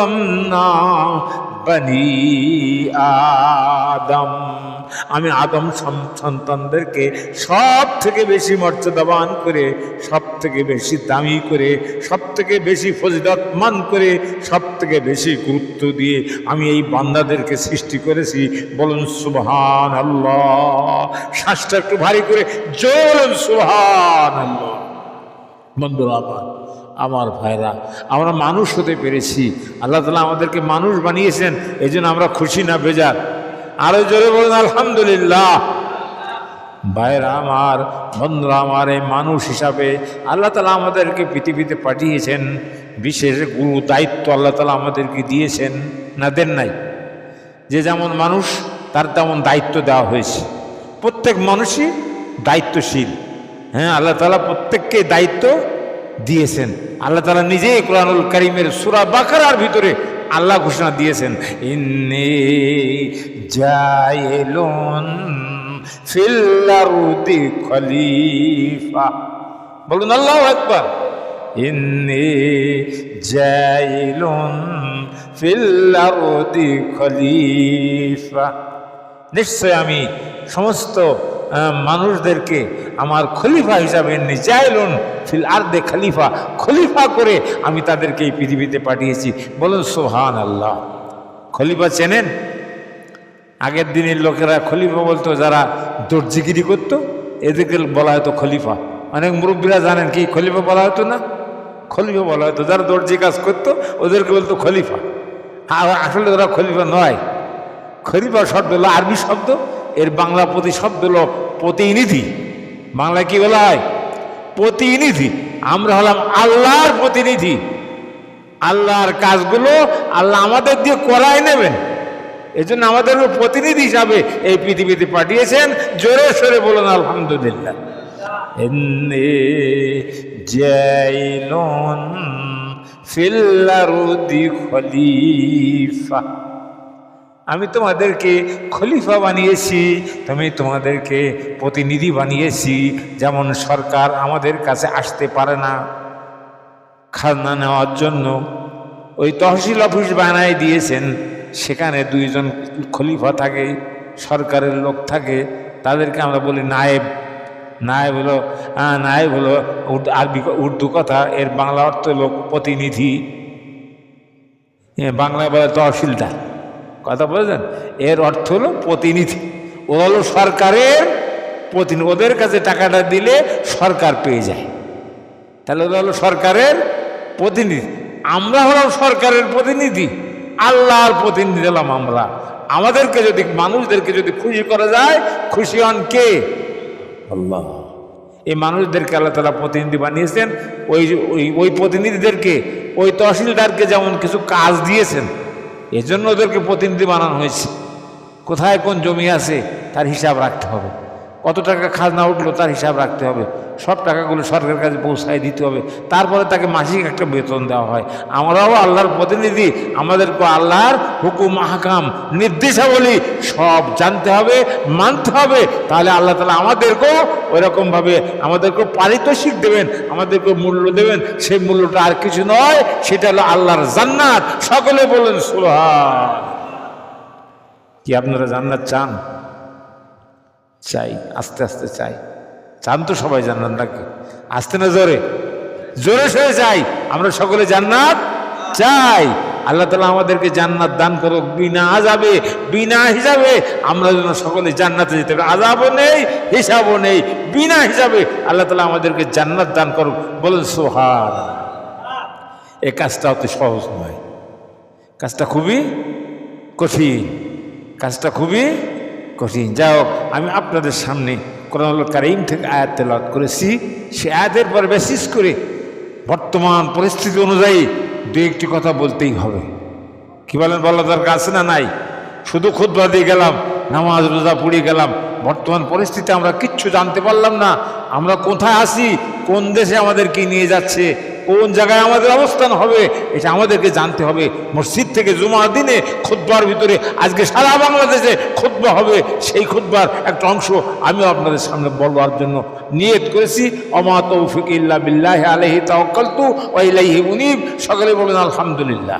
কাররামনা বনি আদম। আমি আদম সন্তানদেরকে সব থেকে বেশি মর্যাদাবান করে সব থেকে বেশি দামি করে সব থেকে বেশি ফজিদতমান করে সব থেকে বেশি গুরুত্ব দিয়ে আমি এই বান্দাদেরকে সৃষ্টি করেছি। বলুন সুবহান আল্লাহ শ্বাসটা একটু ভারী করে, জোর সুবহান আল্লাহ বন্ধুরা আমার আমার ভাইরা, আমরা মানুষ হতে পেরেছি। আল্লাহ তালা আমাদেরকে মানুষ বানিয়েছেন এই আমরা খুশি না বেজার। আরও জোরে বলুন, আলহামদুলিল্লাহ। ভাইরা আমার, বন্ধুরা আমার, এই মানুষ হিসাবে আল্লাহ তালা আমাদেরকে পৃথিবীতে পাঠিয়েছেন। বিশেষ গুরু দায়িত্ব আল্লাহ তালা আমাদেরকে দিয়েছেন, না দেন নাই? যে যেমন মানুষ, তার তেমন দায়িত্ব দেওয়া হয়েছে। প্রত্যেক মানুষই দায়িত্বশীল। হ্যাঁ আল্লাহ তালা প্রত্যেককে দায়িত্ব দিয়েছেন। আল্লাহ তালা নিজেই কোরআনুল করিমের সুরা বাকারার ভিতরে আল্লাহ ঘোষণা দিয়েছেন, ইন্নে জায়েলুন ফিল খলিফা। বলুন, আল্লাহ একবার ইন্নি জাইলুন ফিল আরদি খলিফা। নিশ্চয় আমি সমস্ত মানুষদেরকে আমার খলিফা হিসাবে নিজাইলুন ফিল আর্দে খলিফা খলিফা করে আমি তাদেরকে এই পৃথিবীতে পাঠিয়েছি। বলুন সোহান আল্লাহ খলিফা চেনেন? আগের দিনের লোকেরা খলিফা বলতো, যারা দর্জিগিরি করতো, এদেরকে বলা হতো খলিফা। অনেক মুরব্বীরা জানেন কি খলিফা বলা হতো না? খলিফা বলা হতো। যারা দর্জি কাজ করতো, ওদেরকে বলতো খলিফা। আসলে ওরা খলিফা নয়। খলিফা শব্দ হলো আরবি শব্দ। এর বাংলা প্রতি শব্দ হলো প্রতিনিধি। বাংলায় কি বলা হয়? প্রতিনিধি। আমরা হলাম আল্লাহর প্রতিনিধি। আল্লাহর কাজগুলো আল্লাহ আমাদের দিয়ে করাই নেবেন। এই জন্য আমাদের প্রতিনিধি হিসাবে এই পৃথিবীতে পাঠিয়েছেন। জোরে সোরে বলুন, আলহামদুলিল্লাহ। জাইলুন ফিল আরদি খলিফা। আমি তোমাদেরকে খলিফা বানিয়েছি তুমি তোমাদেরকে প্রতিনিধি বানিয়েছি যেমন সরকার আমাদের কাছে আসতে পারে না। খাজনা নেওয়ার জন্য ওই তহসিল অফিস বানায় দিয়েছেন সেখানে দুইজন খলিফা থাকে সরকারের লোক থাকে তাদেরকে আমরা বলি নায়েব। নায়েব হলো নায়েব হলো আরবি উর্দু কথা এর বাংলা অর্থ লোক প্রতিনিধি। এ, বাংলায় বলে তহসিলদার। কথা বলেছেন এর অর্থ হলো প্রতিনিধি। ও হলো সরকারের প্রতিনিধি। ওদের কাছে টাকাটা দিলে সরকার পেয়ে যায়। তাহলে ওরা হলো সরকারের প্রতিনিধি। আমরা হলাম সরকারের প্রতিনিধি। আল্লাহর প্রতিনিধি হলাম আমরা। আমাদেরকে যদি, মানুষদেরকে যদি খুশি করা যায়, খুশি হন কে? আল্লাহ। এই মানুষদেরকে আল্লাহ তালা প্রতিনিধি বানিয়েছেন। ওই ওই প্রতিনিধিদেরকে, ওই তহসিলদারকে যেমন কিছু কাজ দিয়েছেন এজন্য ওদেরকে প্রতিনিধি বানানো হয়েছে। কোথায় কোন জমি আছে তার হিসাব রাখতে হবে। কত টাকা খাজনা উঠল তার হিসাব রাখতে হবে। সব টাকাগুলো সরকারের কাছে পৌঁছায় দিতে হবে। তারপরে তাকে মাসিক একটা বেতন দেওয়া হয়। আমরাও আল্লাহর প্রতিনিধি আমাদেরকে আল্লাহর হুকুম, আহকাম, নির্দেশাবলী সব জানতে হবে, মানতে হবে। তাহলে আল্লাহ তালা আমাদেরকেও ওইরকমভাবে আমাদেরকেও পারিতোষিক দেবেন আমাদেরকে মূল্য দেবেন। সেই মূল্যটা আর কিছু নয়, সেটা হলো আল্লাহর জান্নাত। সকলে বলেন সুহান কি আপনারা জান্নাত চান? চাই, আস্তে আস্তে চাই। চান তো সবাই জান্নাত নাকি? আস্তে না জোরে? জোরে সরে চাই। আমরা সকলে জান্নাত চাই। আল্লাহ তালা আমাদেরকে জান্নাত দান করুক। বিনা আজাবে বিনা হিসাবে আমরা যেন সকলে জান্নাতে যেতে পারি। আজাবও নেই, হিসাবও নেই। বিনা হিসাবে আল্লাহ তালা আমাদেরকে জান্নাত দান করুক। বলেন সোহার এ কাজটা অতি সহজ নয়। কাজটা খুবই কঠিন। কাজটা খুবই কঠিন। যাই হোক, আমি আপনাদের সামনে কোরআন কারিম থেকে আয়াত তেলাওয়াত করেছি। সে আয়াতের পর বেসিস করে বর্তমান পরিস্থিতি অনুযায়ী দু একটি কথা বলতেই হবে। কি বলেন বলা দরকার আছে না নাই? শুধু খুদ্া দিয়ে গেলাম, নামাজ, রোজা পড়ে গেলাম। বর্তমান পরিস্থিতি আমরা কিচ্ছু জানতে পারলাম না। আমরা কোথায় আসি কোন দেশে আমাদেরকে নিয়ে যাচ্ছে? কোন জায়গায় আমাদের অবস্থান হবে, এটা আমাদেরকে জানতে হবে। মসজিদ থেকে জুমার দিনে খুদ্বার ভিতরে, আজকে সারা বাংলাদেশে খুদ্া হবে, সেই খুদ্বার একটা অংশ আমিও আপনাদের সামনে বলবার জন্য নিয়ত করেছি। অমা তৌফিক ইল্লা বিল্লাহ আলহি তাওকালতু ওয়াইলাইহি উনিব সকলে বলেন, আলহামদুলিল্লাহ।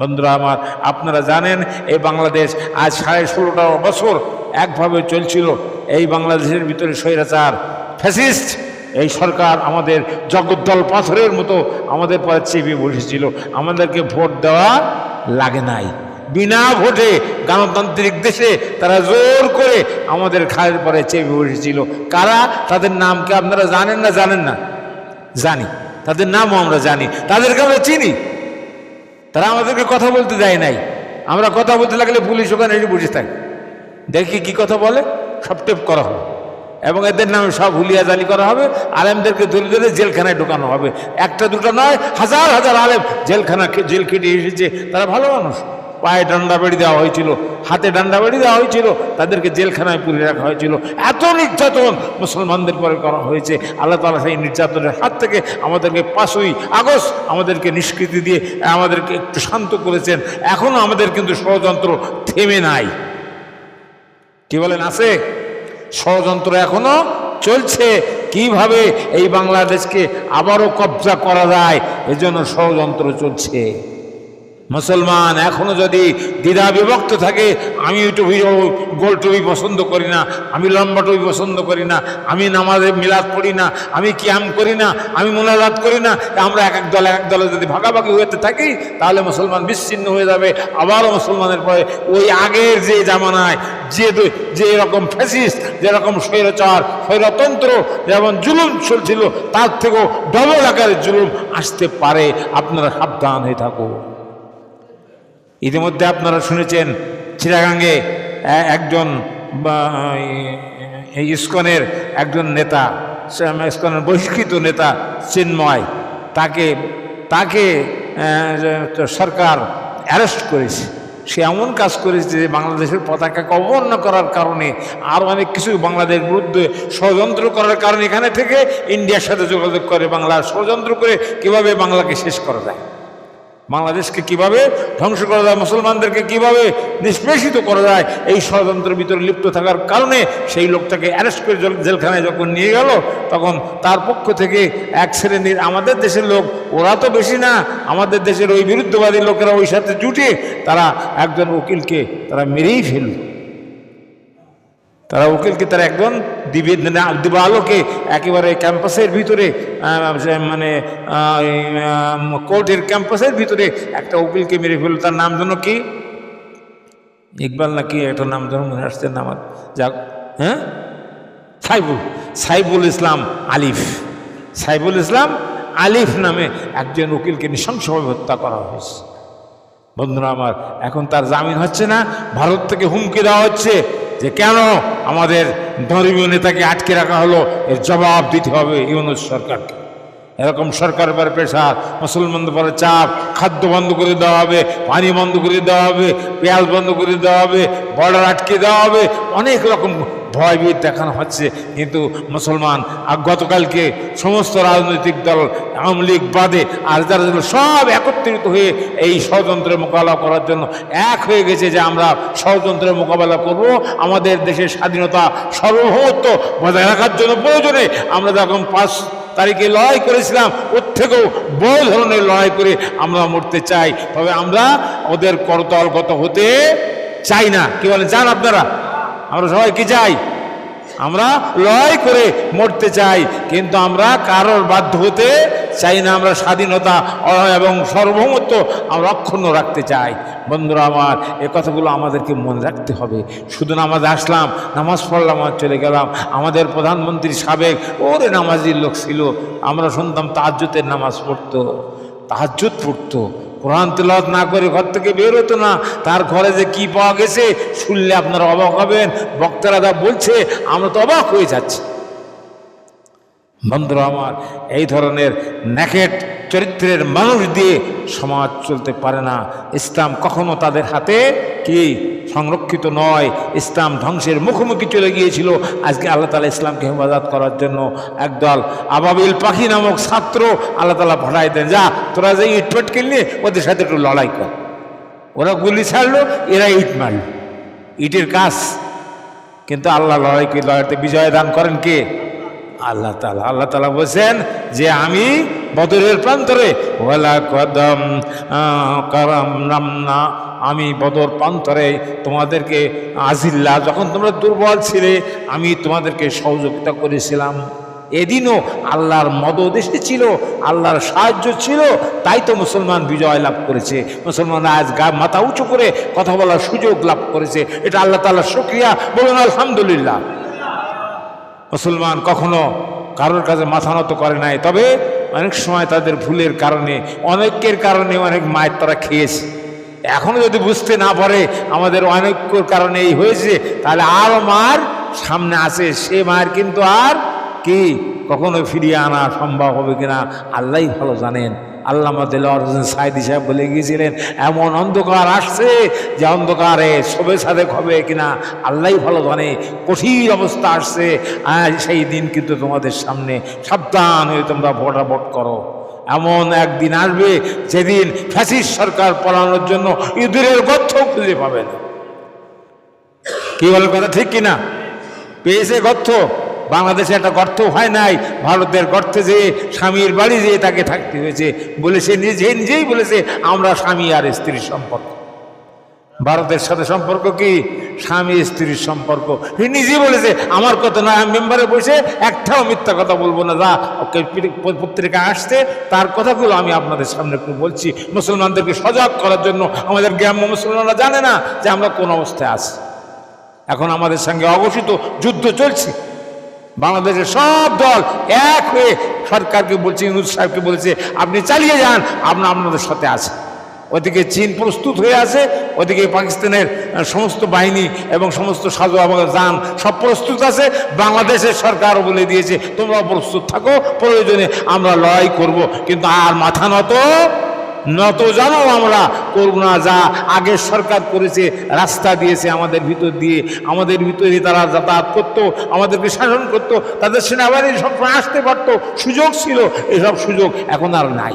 বন্ধুরা আমার, আপনারা জানেন, এই বাংলাদেশ আজ সাড়ে ষোলোটা বছর একভাবে চলছিল। এই বাংলাদেশের ভিতরে স্বৈরাচার, ফ্যাসিস্ট এই সরকার আমাদের জগদ্দল পাথরের মতো আমাদের পরে চেপে বসেছিল। আমাদেরকে ভোট দেওয়া লাগে নাই। বিনা ভোটে গণতান্ত্রিক দেশে তারা জোর করে আমাদের খালের পরে চেপে বসেছিল। কারা? তাদের নামকে আপনারা জানেন না জানেন না? জানি। তাদের নামও আমরা জানি। তাদেরকে আমরা চিনি। তারা আমাদেরকে কথা বলতে দেয় নাই। আমরা কথা বলতে লাগলে পুলিশ ওখানে বসে থাকে। দেখি কি কথা বলে। সব টেপ করা হবে এবং এদের নামে সব হুলিয়া জালি করা হবে, আলেমদেরকে ধরে ধরে জেলখানায় ঢোকানো হবে। একটা দুটো নয়, হাজার হাজার আলেম জেলখানা জেল খেটে এসেছে। তারা ভালো মানুষ। পায়ে ডান্ডা বেড়ি দেওয়া হয়েছিল, হাতে ডান্ডা বেড়ি দেওয়া হয়েছিল, তাদেরকে জেলখানায় পুরে রাখা হয়েছিল। এত নির্যাতন মুসলমানদের পরে করা হয়েছে। আল্লাহ তালা সেই নির্যাতনের হাত থেকে আমাদেরকে পাঁচই আগস্ট আমাদেরকে নিষ্কৃতি দিয়ে, আমাদেরকে একটু শান্ত করেছেন। এখনও আমাদের কিন্তু ষড়যন্ত্র থেমে নাই। কি বলেন, আছে? ষড়যন্ত্র এখনও চলছে। কীভাবে এই বাংলাদেশকে আবারও কবজা করা যায় এজন্য ষড়যন্ত্র চলছে। মুসলমান, এখনও যদি দ্বিধা বিভক্ত থাকে, আমি টুপি গোল টুপি পছন্দ করি না, আমি লম্বা টুপি পছন্দ করি না, আমি নামাজে মিলাদ পড়ি না, আমি কিয়াম করি না, আমি মোনাজাত করি না আমরা এক এক দল, এক দলে যদি ভাগাভাগি হতে থাকি, তাহলে মুসলমান বিচ্ছিন্ন হয়ে যাবে। আবারও মুসলমানের পরে ওই আগের যে জামানায়, যে যে রকম ফ্যাসিস্ট যেরকম স্বৈরাচার, স্বৈরতন্ত্র, যেমন জুলুম চলছিল তার থেকেও ডবল আকারের জুলুম আসতে পারে। আপনারা সাবধান হয়ে থাকুন। ইতিমধ্যে আপনারা শুনেছেন চিরাগাঙ্গে একজন ইস্কনের একজন নেতা ইস্কনের বহিষ্কৃত নেতা চিন্ময়, তাকে তাকে সরকার অ্যারেস্ট করেছে। সে এমন কাজ করেছে যে বাংলাদেশের পতাকাকে অবমাননা করার কারণে, আর অনেক কিছু বাংলাদেশের বিরুদ্ধে ষড়যন্ত্র করার কারণে এখানে থেকে ইন্ডিয়ার সাথে যোগাযোগ করে বাংলা ষড়যন্ত্র করে কীভাবে বাংলাকে শেষ করা যায়। বাংলাদেশকে কীভাবে ধ্বংস করা যায়, মুসলমানদেরকে কীভাবে নিষ্পেষিত করা যায়, এই ষড়যন্ত্রের ভিতরে লিপ্ত থাকার কারণে সেই লোকটাকে অ্যারেস্ট করে জেলখানায় যখন নিয়ে গেল, তখন তার পক্ষ থেকে এক শ্রেণির আমাদের দেশের লোক, ওরা তো বেশি না, আমাদের দেশের ওই বিরুদ্ধবাদী লোকেরা ওই সাথে জুটে তারা একজন উকিলকে তারা মেরেই ফেলল। তারা উকিলকে তারা একজন দিবে আলোকে একেবারে ক্যাম্পাসের ভিতরে মানে কোর্টের ক্যাম্পাসের ভিতরে একটা উকিলকে মেরে ফেলল। তার নাম যেন কি? ইকবাল নাকি একটা নাম যেন মনে আসছে নাম। যাক হ্যাঁ? সাইবুল সাইবুল ইসলাম আলিফ। সাইবুল ইসলাম আলিফ নামে একজন উকিলকে নৃশংসভাবে হত্যা করা হয়েছে। বন্ধুরা আমার, এখন তার জামিন হচ্ছে না, ভারত থেকে হুমকি দেওয়া হচ্ছে। যে কেন আমাদের ধর্মীয় নেতাকে আটকে রাখা হলো? এর জবাব দিতে হবে ইউনুস সরকারকে। এরকম সরকার পরে প্রেশার মুসলমানদের পরে চাপ, খাদ্য বন্ধ করে দেওয়া হবে, পানি বন্ধ করে দেওয়া হবে, পেঁয়াজ বন্ধ করে দেওয়া হবে, বর্ডার আটকে দেওয়া হবে, অনেক রকম ভয়ভীত দেখানো হচ্ছে। কিন্তু মুসলমান গতকালকে সমস্ত রাজনৈতিক দল, আওয়ামী লীগ বাদে আর যারা সব একত্রিত হয়ে এই ষড়যন্ত্রের মোকাবেলা করার জন্য এক হয়ে গেছে যে আমরা ষড়যন্ত্রের মোকাবেলা করব। আমাদের দেশের স্বাধীনতা সার্বভৌমত্ব বজায় রাখার জন্য প্রয়োজনে আমরা যখন পাঁচ তারিখে লড়াই করেছিলাম, ওর থেকেও বহু ধরনের লড়াই করে আমরা মরতে চাই। তবে আমরা ওদের করতলগত হতে চাই না। কি বলেন চান আপনারা? আমরা সবাই কি চাই? আমরা লড়াই করে মরতে চাই, কিন্তু আমরা কারোর বাধ্য হতে চাই না। আমরা স্বাধীনতা এবং সার্বভৌমত্ব আমরা অক্ষুণ্ণ রাখতে চাই। বন্ধুরা আমার, এ কথাগুলো আমাদেরকে মনে রাখতে হবে। শুধু নামাজ আসলাম, নামাজ পড়লাম আর চলে গেলাম। আমাদের প্রধানমন্ত্রী সাবেক ওরে নামাজির লোক ছিল। আমরা শুনতাম তাহাজ্জুতের নামাজ পড়তো, তাহাজ্জুদ পড়তো। কোরআন তেলাওয়াত না করে ঘর থেকে বের হতো না। তার ঘরে যে কি পাওয়া গেছে, শুনলে আপনারা অবাক হবেন। বক্তারা যা বলছে, আমরা তো অবাক হয়ে যাচ্ছি। বন্ধুরা আমার, এই ধরনের ন্যাকেট চরিত্রের মানুষ দিয়ে সমাজ চলতে পারে না। ইসলাম কখনো তাদের হাতে কি সংরক্ষিত নয়। ইসলাম ধ্বংসের মুখোমুখি চলে গিয়েছিল। আজকে আল্লাহ তালা ইসলামকে হেফাজত করার জন্য একদল আবাবিল পাখি নামক ছাত্র আল্লাহ তালা ভাড়াই দেন, যা, তোরা যে ইট পেট কিনলে ওদের সাথে একটু লড়াই কর। ওরা গুলি ছাড়লো, এরা ইট মারল। ইটের কাজ। কিন্তু আল্লাহ লড়াইকে, লড়াইতে বিজয় দান করেন কে? আল্লাহ তালা আল্লাহ তালা বলছেন যে আমি বদরের প্রান্তরে ওয়ালা কদম কারাম নামনা আমি বদর প্রান্তরে তোমাদেরকে আজিল্লা, যখন তোমরা দুর্বল ছিলে, আমি তোমাদেরকে সহযোগিতা করেছিলাম। এদিনও আল্লাহর মদদ এসেছিল, আল্লাহর সাহায্য ছিল, তাই তো মুসলমান বিজয় লাভ করেছে। মুসলমান আজ গা মাথা উঁচু করে কথা বলার সুযোগ লাভ করেছে। এটা আল্লাহ তাআলার শুক্রিয়া। বলুন, আলহামদুলিল্লাহ। মুসলমান কখনো কারোর কাছে মাথা নত করে নাই। তবে অনেক সময় তাদের ভুলের কারণে অনেকের কারণে অনেক মায়ের তারা খেয়েছে। এখনও যদি বুঝতে না পারে আমাদের অনেকের কারণে এই হয়েছে, তাহলে আরও মার সামনে আছে। সে মায়ের কিন্তু আর কি কখনো ফিরিয়ে আনা সম্ভব হবে কিনা, আল্লাহই ভালো জানেন। আল্লাহ দেলোয়ার হোসেন সাইদি সাহেব বলে গিয়েছিলেন, এমন অন্ধকার আসছে যে অন্ধকারে সবে সাথে হবে কিনা আল্লাহই ভালো জানে, কঠিন অবস্থা আসছে। আর সেই দিন কিন্তু তোমাদের সামনে সাবধান হয়ে তোমরা ভোটাভোট করো। এমন একদিন আসবে যেদিন ফ্যাসিস সরকার পড়ানোর জন্য ইঁদুরের গর্থ খুঁজে পাবে না। কি বলে কথা, ঠিক কিনা? পেয়েছে গর্থ বাংলাদেশে একটা গর্ত হয় নাই। ভারতের গর্তে যেয়ে স্বামীর বাড়ি যেয়ে তাকে থাকতে হয়েছে। বলেছে, নিজে নিজেই বলেছে, আমরা স্বামী আর স্ত্রীর সম্পর্ক। ভারতের সাথে সম্পর্ক কি? স্বামী, স্ত্রীর সম্পর্ক। সে নিজেই বলেছে, আমার কথা আমি মেম্বারে বসে একটাও মিথ্যা কথা বলব না। যা পত্রিকা আসছে, তার কথাগুলো আমি আপনাদের সামনে একটু বলছি। মুসলমানদেরকে সজাগ করার জন্য আমাদের গ্রাম্য মুসলমানরা জানে না যে আমরা কোন অবস্থায় আছি। এখন আমাদের সঙ্গে অঘোষিত যুদ্ধ চলছে। বাংলাদেশের সব দল এক হয়ে সরকারকে বলছে, ইউনুস সাহেবকে বলেছে, আপনি চালিয়ে যান, আমরা আপনাদের সাথে আছে। ওদিকে চীন প্রস্তুত হয়ে আছে, ওদিকে পাকিস্তানের সমস্ত বাহিনী এবং সমস্ত সাজু যান সব প্রস্তুত আছে। বাংলাদেশের সরকারও বলে দিয়েছে তোমরা প্রস্তুত থাকো, প্রয়োজনে আমরা লড়াই করব, কিন্তু আর মাথা নত নত জানো আমরা করব না যা আগের সরকার করেছে, রাস্তা দিয়েছে আমাদের ভিতর দিয়ে, আমাদের ভিতরে তারা যাতায়াত করতো, আমাদেরকে শাসন করতো, তাদের সেনাবাহিনী সবসময় আসতে পারতো, সুযোগ ছিল, এসব সুযোগ এখন আর নাই।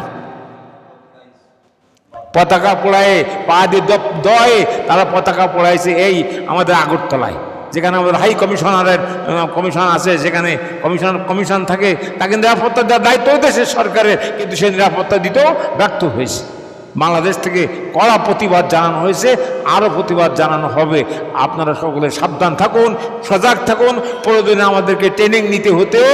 পতাকা পোড়ায়, পা দিয়ে দয়ে, তারা পতাকা পোড়াইছে এই আমাদের আগরতলায়। যেখানে আমাদের হাই কমিশনারের কমিশন আছে, যেখানে কমিশন কমিশন থাকে, তাকে নিরাপত্তা দেওয়ার দায়িত্ব দেশের সরকারের, কিন্তু সে নিরাপত্তা দিতেও ব্যর্থ হয়েছে। বাংলাদেশ থেকে কড়া প্রতিবাদ জানানো হয়েছে, আরও প্রতিবাদ জানানো হবে। আপনারা সকলে সাবধান থাকুন, সজাগ থাকুন, প্রয়োজনে আমাদেরকে ট্রেনিং নিতে হতেও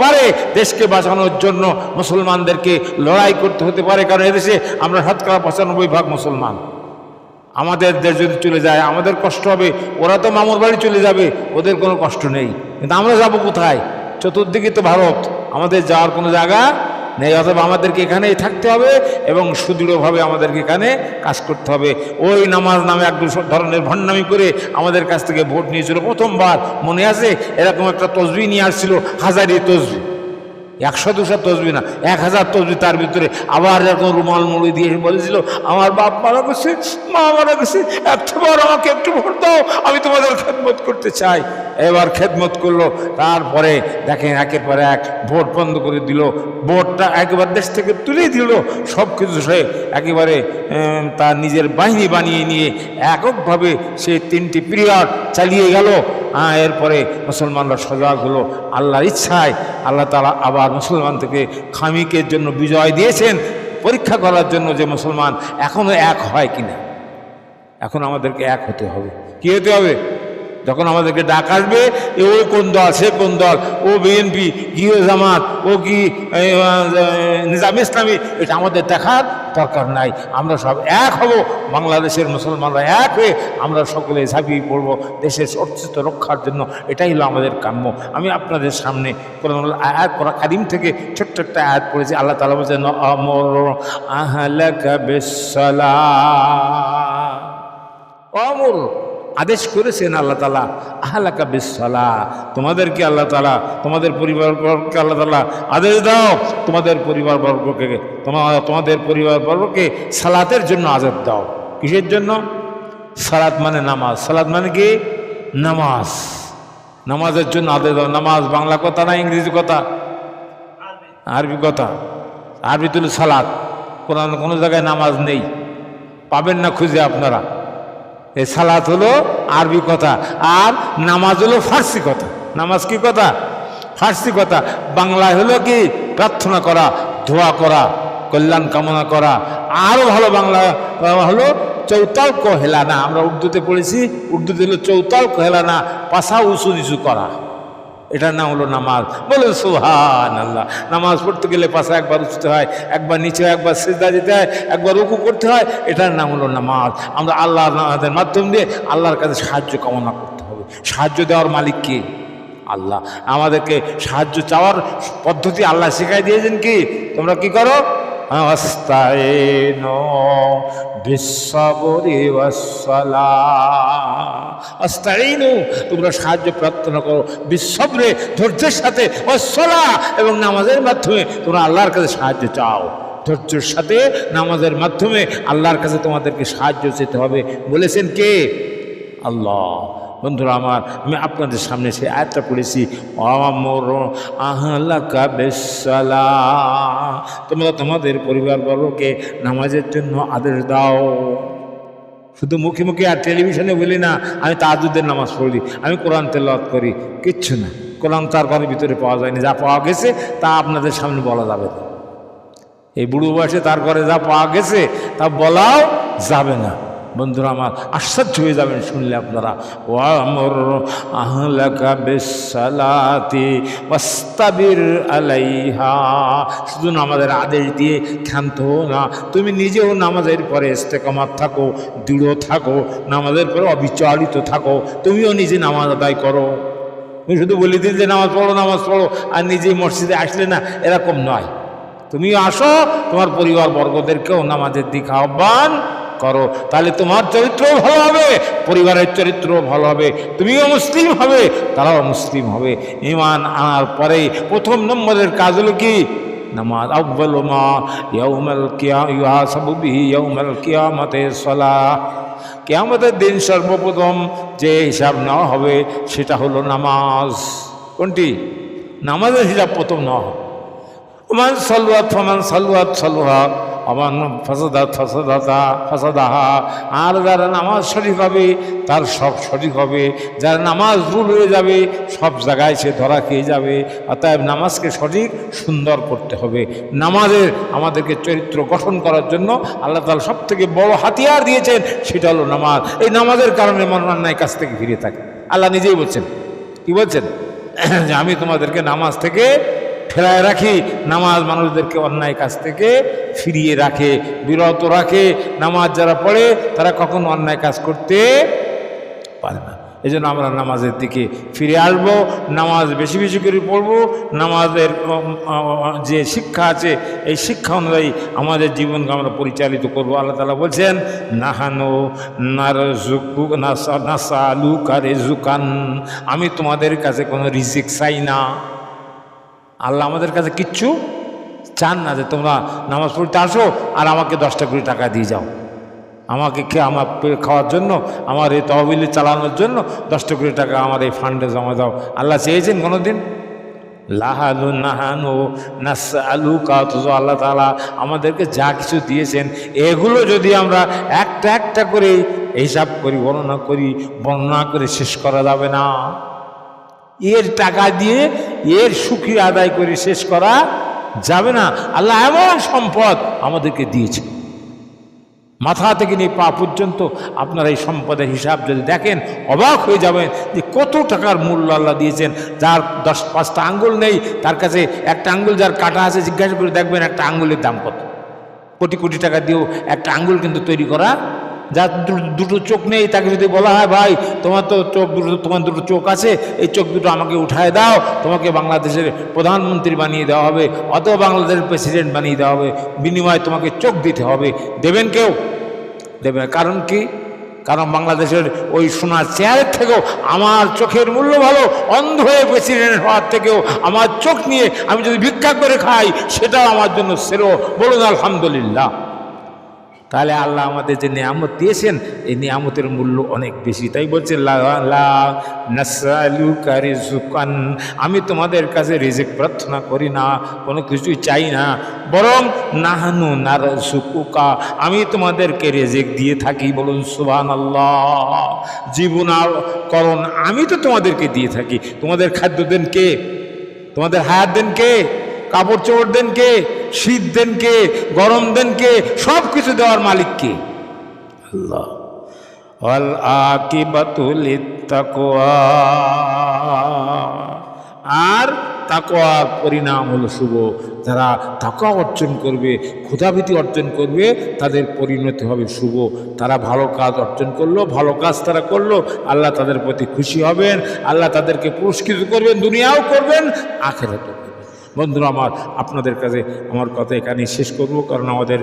পারে, দেশকে বাঁচানোর জন্য মুসলমানদেরকে লড়াই করতে হতে পারে, কারণ এদেশে আমরা শতকরা পঁচানব্বই ভাগ মুসলমান। আমাদের দেশ যদি চলে যায়, আমাদের কষ্ট হবে, ওরা তো মামুর বাড়ি চলে যাবে, ওদের কোনো কষ্ট নেই। কিন্তু আমরা যাব কোথায়? চতুর্দিকে তো ভারত, আমাদের যাওয়ার কোনো জায়গা নেই, অথবা আমাদেরকে এখানেই থাকতে হবে এবং সুদৃঢ়ভাবে আমাদেরকে এখানে কাজ করতে হবে। ওই নামাজ নামে এক ধরনের ভণ্ডামি করে আমাদের কাছ থেকে ভোট নিয়েছিল প্রথমবার। মনে আছে? এরকম একটা তসবি নিয়ে আসছিল, হাজারি তসবি। একশো দুশো তসবি না, এক হাজার তসবি তার ভিতরে। আবার এরকম রুমাল মুড়ি দিয়ে বলেছিল, আমার বাপ মারা গেছে, মা মারা গেছে একটাবার আমাকে একটু ভোট দাও, আমি তোমাদের খেদমত করতে চাই। এবার খেদমত করল, তারপরে দেখেন একের পর এক ভোট বন্ধ করে দিল, ভোটটা একবার দেশ থেকে তুলে দিল সব কিছু সে একেবারে তার নিজের বাহিনী বানিয়ে নিয়ে এককভাবে সে তিনটি পিরিয়ড চালিয়ে গেল। হ্যাঁ এরপরে মুসলমানরা সজাগ হলো আল্লাহর ইচ্ছায়। আল্লাহ তারা আবার মুসলমান থেকে খামিকের জন্য বিজয় দিয়েছেন। পরীক্ষা করার জন্য যে মুসলমান এখনও এক হয় কিনা? এখন আমাদেরকে এক হতে হবে। কী হতে হবে? যখন আমাদেরকে ডাক আসবে এ ও কোন দল সে কোন দল? ও বিএনপি কি ও জামাত? ও কি আহ, নিজাম ইসলামী? এটা আমাদের দেখার দরকার নাই। আমরা সব এক হব। বাংলাদেশের মুসলমানরা এক হয়ে আমরা সকলে ঝাঁপিয়ে পড়ব দেশের অস্তিত্ব রক্ষার জন্য। এটাই হলো আমাদের কাম্য। আমি আপনাদের সামনে আয়াত করা কাদিম থেকে ছোট্ট একটা আয়াত পড়েছি। আল্লাহ তালা বলছেন আহলাকা বিসসালাম অমর করেছেন আল্লাহ তালা আহলাকা বিসলা তোমাদেরকে আল্লাহ তালা তোমাদের পরিবারবর্গকে আল্লাহ তালা আদেশ দাও, তোমাদের পরিবারবর্গকে তোমার তোমাদের পরিবারবর্গকে সালাতের জন্য আদেশ দাও। কিসের জন্য? সালাত মানে নামাজ। সালাত মানে কি? নামাজ। নামাজের জন্য আদেশ দাও। নামাজ বাংলা কথা না ইংরেজি কথা? আরবি কথা। আরবি তুলে সালাত। কোরআন কোনো জায়গায় নামাজ নেই। পাবেন না খুঁজে আপনারা। এই সালাত হলো আরবি কথা আর নামাজ হলো ফার্সি কথা। নামাজ কি কথা? ফার্সি কথা। বাংলায় হলো কি? প্রার্থনা করা ধোয়া করা, কল্যাণ কামনা করা। আরও ভালো বাংলা হলো চৌতাল কহেলানা আমরা উর্দুতে পড়েছি, উর্দুতে হলো চৌতাল কহেলানা পাশা উঁচু নিচু করা। এটার নাম হলো নামাজ। বলুন সুহান আল্লাহ নামাজ পড়তে গেলে পাশে একবার উঠতে হয়, একবার নিচে একবার সিজদা দিতে হয়, একবার রুকু করতে হয়, এটার নাম হলো নামাজ। আমরা আল্লাহর নামাজের মাধ্যম দিয়ে আল্লাহর কাছে সাহায্য কামনা করতে হবে। সাহায্য দেওয়ার মালিক কে? আল্লাহ। আমাদেরকে সাহায্য চাওয়ার পদ্ধতি আল্লাহ শিখাই দিয়েছেন কি? তোমরা কি করো? তোমরা সাহায্য প্রার্থনা করো। বিশ্বরে ধৈর্যের সাথে অসলা এবং নামাজের মাধ্যমে তোমরা আল্লাহর কাছে সাহায্য চাও। ধৈর্যের সাথে নামাজের মাধ্যমে আল্লাহর কাছে তোমাদেরকে সাহায্য চেতে হবে। বলেছেন কে? আল্লাহ। বন্ধুরা আমার, আমি আপনাদের সামনে সে আয়াতটা পড়েছি, অমর আহলাকা বেসালা তোমরা তোমাদের পরিবারবর্গকে নামাজের জন্য আদেশ দাও। শুধু মুখে মুখে আর টেলিভিশনে বলি না, আমি তাজুদের নামাজ পড়ি, আমি কোরআন তেলাওয়াত করি, কিচ্ছু না। কোরআন তার ঘরের ভিতরে পাওয়া যায়নি, যা পাওয়া গেছে তা আপনাদের সামনে বলা যাবে না। এই বুড়ো বয়সে তার ঘরে যা পাওয়া গেছে তা বলাও যাবে না। বন্ধুরা, আমার আশ্চর্য হয়ে যাবেন শুনলে আপনারা। ও আমর আহলাকা বেসালাতি ওয়াস্তাবির আলাইহা। শুধু নামাজের আদেশ দিয়ে ক্ষান্ত হো না, তুমি নিজেও নামাজের পরে ইস্তেকামাত থাকো, দৃঢ় থাকো, নামাজের পরে অবিচলিত থাকো, তুমিও নিজে নামাজ আদায় করো। তুমি শুধু বলে দিন যে নামাজ পড়ো নামাজ পড়ো, আর নিজেই মসজিদে আসলে না, এরকম নয়। তুমি আসো, তোমার পরিবার বর্গদেরকেও নামাজের দিকে আহ্বান করো, তাহলে তোমার চরিত্রও ভালো হবে, পরিবারের চরিত্রও ভালো হবে, তুমিও মুসলিম হবে, তারাও মুসলিম হবে। ইমান আনার পরে প্রথম নম্বরের কাজ হলো কি? নামাজ আব্বাল মা ইয়াউমাল কিয়া, ইউহাসাবু বিহি ইয়াউমাল কিয়ামতে সালাহ কেয়ামতের দিন সর্বপ্রথম যে হিসাব নেওয়া হবে, সেটা হলো নামাজ। কোনটি? নামাজের হিসাব প্রথম নেওয়া হবে। ওমান সালুয়াত ফমান সালুয়াত আমার ফসাদাত ফসাদাতা, ফসাদাহা। আর যারা নামাজ সঠিক হবে, তার সব সঠিক হবে। যারা নামাজ ভুল হয়ে যাবে, সব জায়গায় সে ধরা খেয়ে যাবে। অতএব নামাজকে সঠিক, সুন্দর করতে হবে। নামাজের আমাদেরকে চরিত্র গঠন করার জন্য আল্লাহ তালা সব থেকে বড় হাতিয়ার দিয়েছেন, সেটা হলো নামাজ। এই নামাজের কারণে মন অন্যায় কাছ থেকে ফিরে থাকে। আল্লাহ নিজেই বলছেন, কি বলছেন? যে আমি তোমাদেরকে নামাজ থেকে ফেরায় রাখি, নামাজ মানুষদেরকে অন্যায় কাছ থেকে ফিরিয়ে রাখে, বিরত রাখে। নামাজ যারা পড়ে, তারা কখনো অন্যায় কাজ করতে পারে না। এই জন্য আমরা নামাজের দিকে ফিরে আসব, নামাজ বেশি বেশি করে পড়ব। নামাজের যে শিক্ষা আছে, এই শিক্ষা অনুযায়ী আমাদের জীবনকে আমরা পরিচালিত করব। আল্লাহ তালা বলছেন, নাহানো জুকু নাসা আলু কারে জুকান আমি তোমাদের কাছে কোনো রিজিক চাই না। আল্লাহ আমাদের কাছে কিচ্ছু চান না যে তোমরা নামাজ পড়তে আসো আর আমাকে দশটা কুড়ি টাকা দিয়ে যাও। আমাকে খেয়ে আমার খাওয়ার জন্য, আমার এই তহবিল চালানোর জন্য দশটা কুড়ি টাকা আমার এই ফান্ডে জমা দাও। আল্লাহ চেয়েছেন কোনো দিন লাহালু নাহানু নাস আলু কাতজ আল্লাহ তালা আমাদেরকে যা কিছু দিয়েছেন, এগুলো যদি আমরা একটা একটা করে হিসাব করি, বর্ণনা করি, বর্ণনা করে শেষ করা যাবে না। এর টাকা দিয়ে এর সুখী আদায় করে শেষ করা যাবে না। আল্লাহ এমন সম্পদ আমাদেরকে দিয়েছে। মাথা থেকে নিয়ে পা পর্যন্ত আপনারা এই সম্পদের হিসাব যদি দেখেন, অবাক হয়ে যাবেন যে কত টাকার মূল্য আল্লাহ দিয়েছেন। যার দশ, পাঁচটা আঙ্গুল নেই, তার কাছে একটা আঙ্গুল যার কাটা আছে, জিজ্ঞাসা করে দেখবেন একটা আঙ্গুলের দাম কত। কোটি কোটি টাকা দিয়েও একটা আঙ্গুল কিন্তু তৈরি করা যার দুটো চোখ নেই, তাকে যদি বলা হয়, ভাই, তোমার তো চোখ দুটো, তোমার দুটো চোখ আছে, এই চোখ দুটো আমাকে উঠায় দাও, তোমাকে বাংলাদেশের প্রধানমন্ত্রী বানিয়ে দেওয়া হবে, অথবা বাংলাদেশের প্রেসিডেন্ট বানিয়ে দেওয়া হবে, বিনিময়ে তোমাকে চোখ দিতে হবে। দেবেন কেউ? দেবে কারণ কি? কারণ বাংলাদেশের ওই সোনার চেয়ারের থেকেও আমার চোখের মূল্য ভালো, অন্ধ হয়ে প্রেসিডেন্ট হওয়ার থেকেও আমার চোখ নিয়ে আমি যদি ভিক্ষা করে খাই, সেটাও আমার জন্য সেরো বলুন, আলহামদুলিল্লাহ। তাহলে আল্লাহ আমাদের যে নিয়ামত দিয়েছেন, এই নিয়ামতের মূল্য অনেক বেশি। তাই লা আমি তোমাদের কাছে রিজিক প্রার্থনা করি না, কোনো কিছুই চাই না। বরং নাহানু নারসুকুকা আমি তোমাদেরকে রেজেক দিয়ে থাকি বলুন সুবহান আল্লাহ জীবন করণ আমি তো তোমাদেরকে দিয়ে থাকি। তোমাদের খাদ্য দেন কে? তোমাদের হায়াত দেন কে? কাপড় চোপড় দেন কে? শীত দেন কে? গরম দেন কে? সব কিছু দেওয়ার মালিক কে? আল্লাহ। ওয়াল আকিবাতুল তাকওয়া আর তাকওয়ার পরিণাম হলো শুভ। যারা তাকওয়া অর্জন করবে, ক্ষুধাভীতি অর্জন করবে, তাদের পরিণতি হবে শুভ। তারা ভালো কাজ অর্জন করল, ভালো কাজ তারা করল, আল্লাহ তাদের প্রতি খুশি হবেন, আল্লাহ তাদেরকে পুরস্কৃত করবেন, দুনিয়াও করবেন, আখেরাতও বন্ধুরা আমার আপনাদের কাছে আমার কথা এখানে শেষ করব কারণ আমাদের